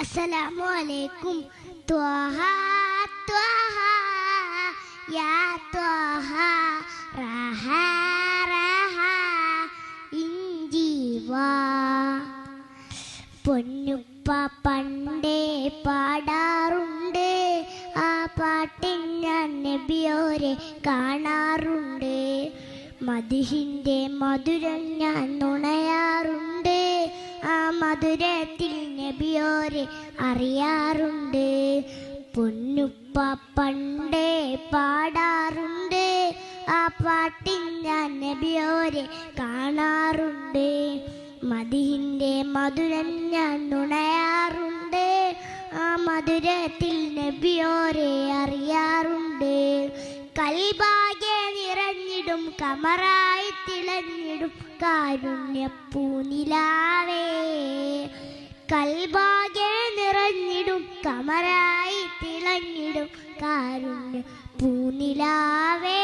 അസ്സലാമു അലൈക്കും. യാ റഹ റഹ പൊന്നുപ്പ പണ്ടേ പാടാറുണ്ട്. ആ പാട്ടിൽ ഞാൻ നബിയോരെ കാണാറുണ്ട്. മധുഹിന്റെ മധുരം ഞാൻ നുണയാറുണ്ട്. മധുരത്തിൽ നബിയോരെ അറിയാറുണ്ട്. പൊന്നുപ്പ പണ്ടേ പാടാറുണ്ട്. ആ പാട്ടിൽ ഞാൻ നബിയോരെ കാണാറുണ്ട്. മതിഹിന്റെ മധുരം ഞാൻ നുണയാറുണ്ട്. ആ മധുരത്തിൽ നബിയോരെ അറിയാറുണ്ട്. കൽഭാഗ്യ നിറഞ്ഞിടും കമറായി തിളഞ്ഞിടും കാരുണ്യപ്പൂനിലാവേ കൽഭാഗ്യ നിറഞ്ഞിടും കമറായി തിളഞ്ഞിടും കാരുണ്യ പൂനിലാവേ